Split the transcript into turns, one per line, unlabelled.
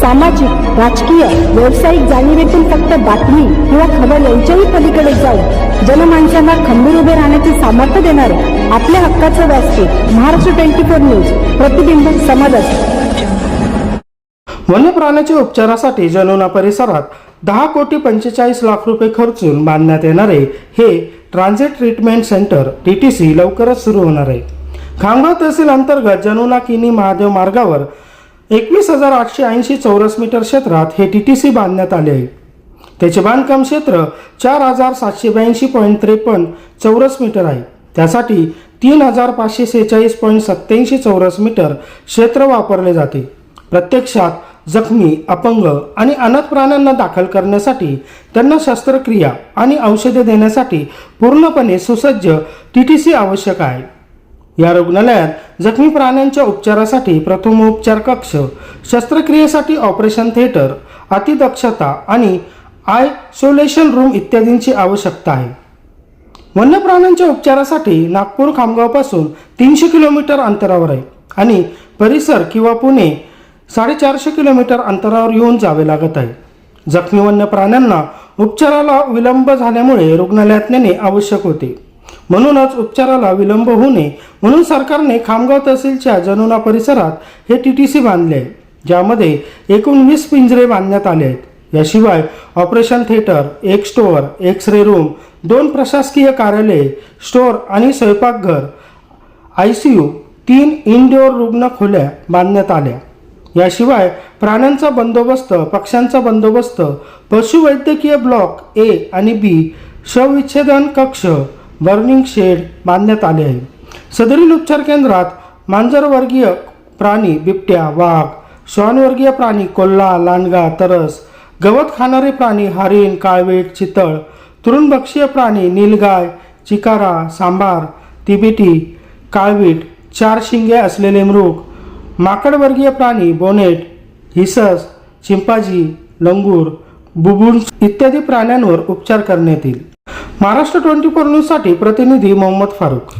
सामाजिक राजकीय व्यावसायिक जाणीवेतून फक्त बातमी किंवा खबर यांच्याही पलीकडे जाऊन जनमानसांना खंबीर उभे राहण्याचे सामर्थ्य देणारे आपल्या हक्काचं व्यासपीठ महाराष्ट्र ट्वेंटी फोर न्यूज प्रतिबिंब समाजात
वन्य प्राण्याच्या उपचारासाठी जनोना परिसरात दहा कोटी पंचेचाळीस लाख रुपये खर्चून बांधण्यात येणारे हे transit treatment centre T T C लवकरच सुरू होणार आहे. खामगाव तहसील अंतर्गत जनोना किनी महादेव मार्गावर एकवीस हजार आठशे ऐंशी चौरस मीटर क्षेत्रात हे टी टी सी बांधण्यात आले. आहे त्याचे बांधकाम क्षेत्र चार हजार सातशे ब्याऐंशी पॉईंट त्रेपन्न चौरस मीटर आहे. त्यासाठी तीन हजार पाचशे सेहेचाळीस पॉईंट सत्याऐंशी चौरस मीटर क्षेत्र वापरले जाते. प्रत्यक्षात जखमी अपंग आणि अनाथ प्राण्यांना दाखल करण्यासाठी त्यांना शस्त्रक्रिया आणि औषधे देण्यासाठी पूर्णपणे सुसज्ज टी टी सी आवश्यक आहे. या रुग्णालयात जखमी प्राण्यांच्या उपचारासाठी प्रथमोपचार कक्ष शस्त्रक्रियेसाठी ऑपरेशन थिएटर अतिदक्षता आणि आयसोलेशन रूम इत्यादींची आवश्यकता आहे. वन्य प्राण्यांच्या उपचारासाठी नागपूर खामगावपासून तीनशे किलोमीटर अंतरावर आहे आणि परिसर किंवा पुणे साडेचारशे किलोमीटर अंतरावर येऊन जावे लागत आहे. जखमी वन्य प्राण्यांना उपचाराला विलंब झाल्यामुळे रुग्णालयात नेणे आवश्यक होते. म्हणूनच उपचाराला विलंब होऊ नये. म्हणून सरकारने खामगाव तहसीलच्या जनुना परिसरात हे टी टी सी बांधले आहे ज्यामध्ये एकूण वीस पिंजरे बांधण्यात आले आहेत. याशिवाय ऑपरेशन थिएटर एक स्टोअर एक्स रे रूम दोन प्रशासकीय कार्यालये स्टोअर आणि स्वयंपाकघर आय सी यू तीन इनडोअर रुग्ण खोल्या बांधण्यात आल्या. याशिवाय प्राण्यांचा बंदोबस्त पक्ष्यांचा बंदोबस्त पशुवैद्यकीय ब्लॉक ए आणि बी शवविच्छेदन कक्ष बर्निंग शेड बांधण्यात आले आहे. सदरील उपचार केंद्रात मांजरवर्गीय प्राणी बिबट्या वाघ श्वानवर्गीय प्राणी कोल्हा लांडगा तरस गवत खाणारे प्राणी हरिण काळवीट चितळ तुरुणभक्षीय प्राणी नीलगाय चिकारा सांबार तिबिटी काळवीट चार शिंगे असलेले मृग माकडवर्गीय प्राणी बोनेट हिसस चिंपाजी लंगूर बुबुन इत्यादी प्राण्यांवर उपचार करण्यात येईल. महाराष्ट्र ट्वेंटी फोर न्यूजसाठी प्रतिनिधी मोहम्मद फारूक